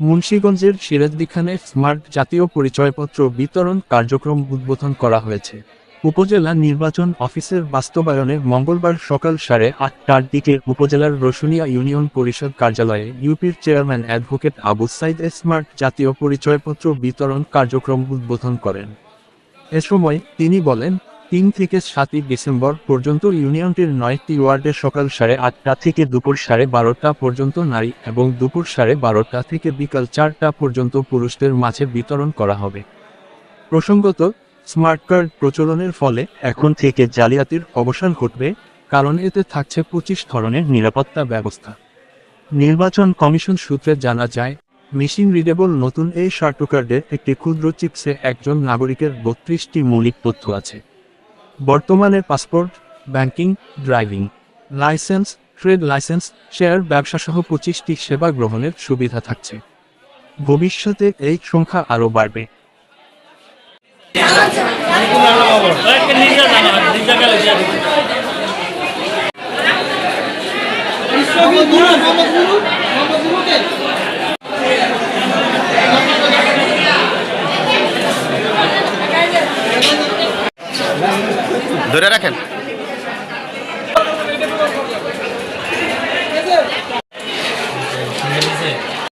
মুন্সীগঞ্জের সিরাজদিখানে স্মার্ট জাতীয় পরিচয়পত্র বিতরণ কার্যক্রম উদ্বোধন করা হয়েছে। উপজেলা নির্বাচন অফিসের বাস্তবায়নে মঙ্গলবার সকাল সাড়ে আটটার দিকে উপজেলার রসুনিয়া ইউনিয়ন পরিষদ কার্যালয়ে ইউপির chairman advocate Abu Saeed smart জাতীয় পরিচয়পত্র বিতরণ কার্যক্রম উদ্বোধন করেন। এ সময় তিনি বলেন তিন থেকে সাতই ডিসেম্বর পর্যন্ত ইউনিয়নটির নয়টি ওয়ার্ডে সকাল সাড়ে আটটা থেকে দুপুর সাড়ে বারোটা পর্যন্ত নারী এবং দুপুর সাড়ে বারোটা থেকে বিকাল চারটা পর্যন্ত পুরুষদের মাঝে বিতরণ করা হবে। প্রসঙ্গত, স্মার্ট কার্ড প্রচলনের ফলে এখন থেকে জালিয়াতির অবসান ঘটবে, কারণ এতে থাকছে পঁচিশ ধরনের নিরাপত্তা ব্যবস্থা। নির্বাচন কমিশন সূত্রে জানা যায়, মেশিন রিডেবল নতুন এই শার্টু কার্ডে একটি ক্ষুদ্র চিপসে একজন নাগরিকের বত্রিশটি মৌলিক তথ্য আছে। বর্তমানে passport, banking, driving, license, trade license, share ব্যবসাসহ পঁচিশটি সেবা গ্রহণের সুবিধা থাকছে। ভবিষ্যতে এই সংখ্যা আরও বাড়বে। ধরে রাখেন।